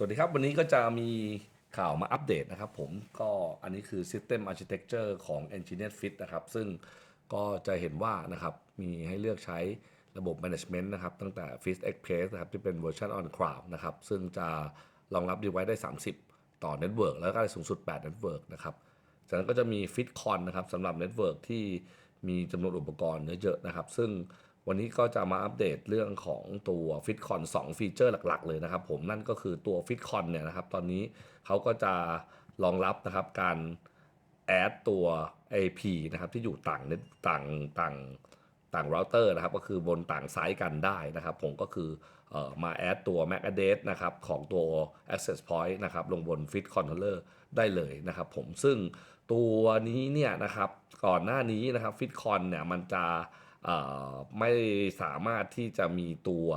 สวัสดีครับวันนี้ก็จะมีข่าวมาอัปเดตนะครับผมก็อันนี้คือ System Architecture ของ Engineer Fit นะครับ ซึ่งก็จะเห็นว่านะครับมีให้เลือกใช้ระบบ Management นะครับ ตั้งแต่ Fit Express นะครับที่เป็นเวอร์ชัน on cloud นะครับ ซึ่งจะรองรับ device ได้ 30 ต่อ Network แล้วก็ได้สูงสุด 8 Network นะครับจากนั้นก็จะมี FitCon นะครับสำหรับ Network ที่มีจำนวนอุปกรณ์เยอะๆนะครับ ซึ่ง วันนี้ก็จะมาอัปเดตเรื่องของตัว FitCon 2 ฟีเจอร์หลักๆ เลยนะครับผมนั่นก็คือตัว FitCon เนี่ยนะครับ ตอนนี้เขาก็จะรองรับนะครับการแอดตัว AP นะครับที่อยู่ต่างต่างต่างต่างเราเตอร์นะครับก็คือบนต่างไซต์กันได้นะครับ ผมก็คือออมาแอดตัว MAC address นะครับของตัว access point นะครับลงบน Fit Controller ได้เลยนะครับผมซึ่งตัวนี้เนี่ยนะครับก่อนหน้านี้นะครับ FitCon เนี่ยมันจะ ไม่สามารถที่จะมีตัว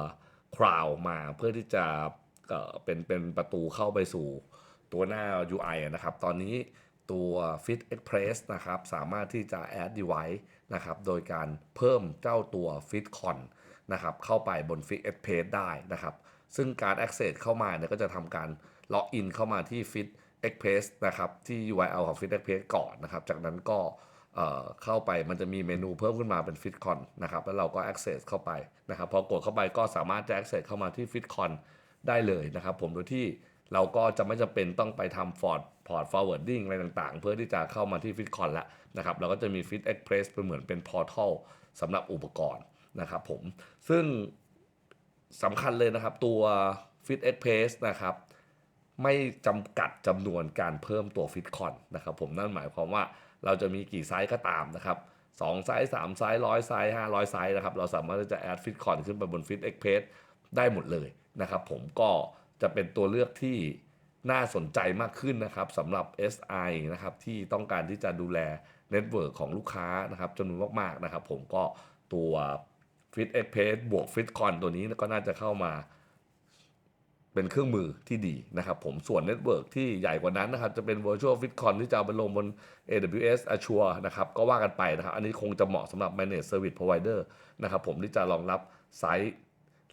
คราวมาเพื่อที่จะเป็นเป็นประตูเข้าไปสู่ตัวหน้า UI อนะครับ ตอนนี้ตัว Fit Express นะครับ สามารถที่จะ add device นะครับ โดยการเพิ่มเจ้าตัว FitCon นะครับ เข้าไปบน Fit Express ได้นะครับ ซึ่งการ access เข้ามาเนี่ยก็จะทำการล็อกอินเข้ามาที่ Fit Express นะครับ ที่ URL ของ Fit Express ก่อนนะครับ จากนั้นก็ เข้าไปมันจะมีเมนูเพิ่มขึ้นมาเป็น FitCon นะครับแล้วเราก็ access เข้าไปนะครับพอกดเข้าไปก็สามารถจะ access เข้ามาที่ FitCon ได้เลยนะครับ ผมโดยที่เราก็จะไม่จำเป็นต้องไปทำ Ford Port Forwarding อะไรต่างๆ เพื่อที่จะเข้ามาที่ FitCon แล้วนะครับเราก็จะมี Fit Express เป็นเหมือนเป็น Portal สำหรับอุปกรณ์นะครับผมซึ่งสำคัญเลยนะครับตัว Fit Express นะครับไม่จำกัดจำนวนการเพิ่มตัว FitCon นะครับผมนั่นหมายความว่า เราจะมีกี่ไซส์ก็ตามนะครับ2ไซส์3ไซส์ร้อยไซส์500ไซส์นะครับ เราสามารถที่จะแอด FitCon ขึ้นไปบน Fit Express ได้หมดเลยนะครับผมก็จะเป็นตัวเลือกที่น่าสนใจมากขึ้นนะครับสำหรับ SI นะครับที่ต้องการที่จะดูแลเน็ตเวิร์กของลูกค้านะครับจำนวนมากๆนะครับผมก็ตัว Fit Express บวก FitCon ตัวนี้ก็น่าจะเข้ามา เป็นเครื่องมือที่ดีนะครับผมส่วนเน็ตเวิร์กที่ใหญ่กว่านั้นนะครับจะเป็น Virtual FitCon ที่จะเอาไปลงบน AWS Azure นะครับก็ว่ากันไปนะครับ อันนี้คงจะเหมาะสำหรับ Managed Service Provider นะครับผมที่จะรองรับไซต์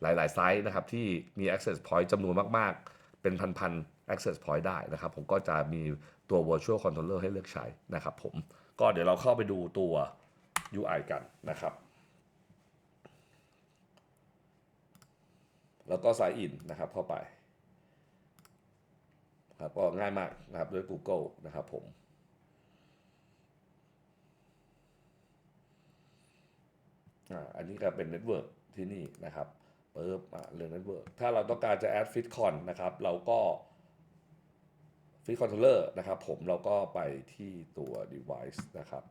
หลาย ๆ ไซต์นะครับที่มี Access Point จำนวนมาก ๆ เป็นพัน ๆ Access Point ได้นะครับผมก็จะมีตัว Virtual Controller ให้เลือกใช้นะครับผมก็เดี๋ยวเราเข้าไปดูตัว UI กันนะครับ แล้วก็ sign in นะครับเข้าไปครับก็ง่ายมากนะครับด้วย Google นะครับผมอ่าอันนี้ก็เป็นเน็ตเวิร์กที่นี่นะครับเปิบเรื่องเน็ตเวิร์กถ้าเราต้องการจะ add FitCon นะครับ เราก็ Fit Controller นะครับผมเราก็ไปที่ตัว device นะครับ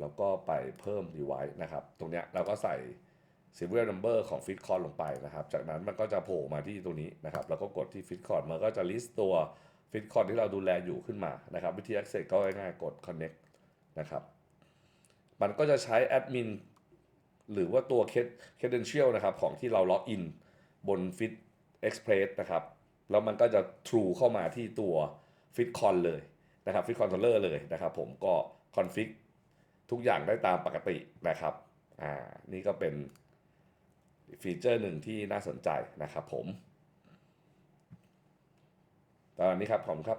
แล้วก็ไปเพิ่ม device นะครับ ตรงเนี้ยเราก็ใส่ serial number ของ FitCon ลงไปนะครับ จากนั้นมันก็จะโผล่มาที่ตรงนี้นะครับ แล้วก็กดที่ FitCon มันก็จะ list ตัว FitCon ที่เราดูแลอยู่ขึ้นมานะครับ วิธี access ก็ง่ายๆ กด connect นะครับ มันก็จะใช้ admin หรือว่าตัว credential นะครับ ของที่เราล็อกอินบน Fit Express นะครับ แล้วมันก็จะ true เข้ามาที่ตัว FitCon เลยนะครับ Fit Controller เลยนะครับ ผมก็ config ทุกอย่างได้ตามปกตินะครับ อ่า นี่ก็เป็น ฟีเจอร์หนึ่งที่น่าสนใจนะครับผมตอนนี้ครับผมครับ